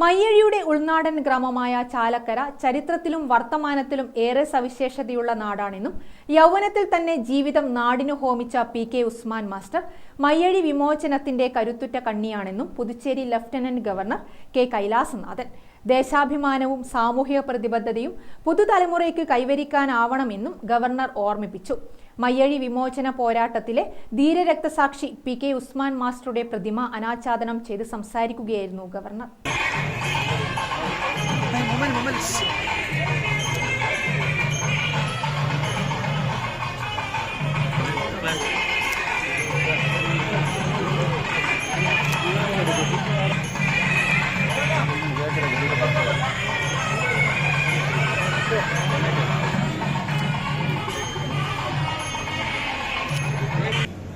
മയ്യഴിയുടെ ഉൾനാടൻ ഗ്രാമമായ ചാലക്കര ചരിത്രത്തിലും വർത്തമാനത്തിലും ഏറെ സവിശേഷതയുള്ള നാടാണെന്നും യൗവനത്തിൽ തന്നെ ജീവിതം നാടിനു ഹോമിച്ച P K Usman master Mayyazhi വിമോചനത്തിന്റെ കരുത്തുറ്റ കണ്ണിയാണെന്നും Puducherry lieutenant governor K Kailasanathan. ദേശാഭിമാനവും സാമൂഹിക പ്രതിബദ്ധതയും പുതുതലമുറയ്ക്ക് കൈവരിക്കാനാവണമെന്നും ഗവർണർ ഓർമ്മിപ്പിച്ചു. മയ്യഴി വിമോചന പോരാട്ടത്തിലെ ധീരരക്തസാക്ഷി പി കെ ഉസ്മാൻ മാസ്റ്ററുടെ പ്രതിമ അനാച്ഛാദനം ചെയ്ത് സംസാരിക്കുകയായിരുന്നു ഗവർണർ. Moment, Moment.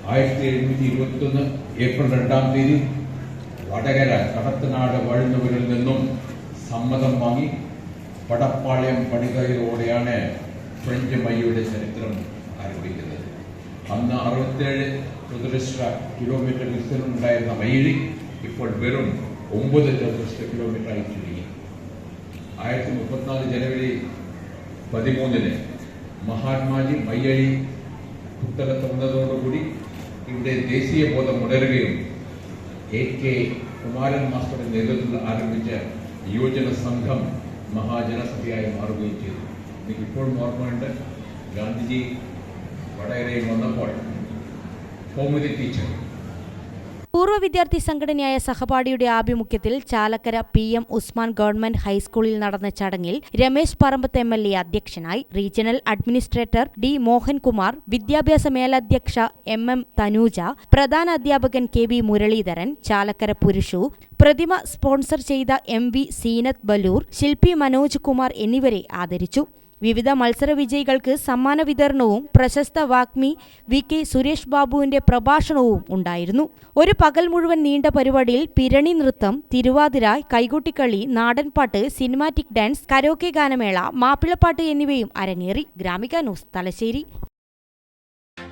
ஆயிரத்தி எழுநூத்தி இருபத்தி ஒன்று ஏப்ரல் ரெண்டாம் தேதி വടകര കടത്തനാട് വഴുന്നവരിൽ നിന്നും സമ്മതം വാങ്ങി പടപ്പാളയം പണികയിലൂടെയാണ് ഫ്രഞ്ച് മയ്യയുടെ ചരിത്രം ആരംഭിക്കുന്നത് അന്ന് അറുപത്തേഴ് ചതുരശ്ര കിലോമീറ്റർ വിസ്തീർണമുണ്ടായിരുന്ന മയ്യഴി ഇപ്പോൾ വെറും ഒമ്പത് ചതുരശ്ര കിലോമീറ്റർ ആയി ചുരുങ്ങി ആയിരത്തി മുപ്പത്തിനാല് ജനുവരി പതിമൂന്നിന് മഹാത്മാജി മയ്യഴി പുസ്തകത്ത് വന്നതോടുകൂടി ഇവിടെ ദേശീയ ബോധം ഉണരുകയും എ കെ കുമാരൻ മാസ്റ്ററുടെ നേതൃത്വത്തിൽ ആരംഭിച്ച യുവജന സംഘം മഹാജനസഭയായി മാറുകയും ചെയ്തു. എനിക്ക് ഇപ്പോഴും ഓർമ്മയുണ്ട്. ഗാന്ധിജി വടകരയിൽ വന്നപ്പോൾ കൗമുദി ടീച്ചർ പൂർവ വിദ്യാർത്ഥി സംഘടനയായ സഹപാഠിയുടെ ആഭിമുഖ്യത്തിൽ Chalakkara P M Usman government ഹൈസ്കൂളിൽ നടന്ന ചടങ്ങിൽ Ramesh Parambath M L A അധ്യക്ഷനായി റീജിയണൽ അഡ്മിനിസ്ട്രേറ്റർ ഡി മോഹൻകുമാർ വിദ്യാഭ്യാസ മേലധ്യക്ഷ എം എം തനൂജ പ്രധാന അധ്യാപകൻ കെ വി മുരളീധരൻ ചാലക്കര പുരുഷു പ്രതിമ സ്പോൺസർ ചെയ്ത എം വി സീനത്ത് ബലൂർ ശില്പി മനോജ് കുമാർ എന്നിവരെ ആദരിച്ചു. വിവിധ മത്സര വിജയികൾക്ക് സമ്മാന വിതരണവും പ്രശസ്ത വാഗ്മി വി കെ സുരേഷ് ബാബുവിന്റെ പ്രഭാഷണവും ഉണ്ടായിരുന്നു. ഒരു പകൽ മുഴുവൻ നീണ്ട പരിപാടിയിൽ പിരണി നൃത്തം തിരുവാതിര കൈകൊട്ടിക്കളി നാടൻപാട്ട് സിനിമാറ്റിക് ഡാൻസ് കരോക്കെ ഗാനമേള മാപ്പിളപ്പാട്ട് എന്നിവയും അരങ്ങേറി. Gramika news Thalassery.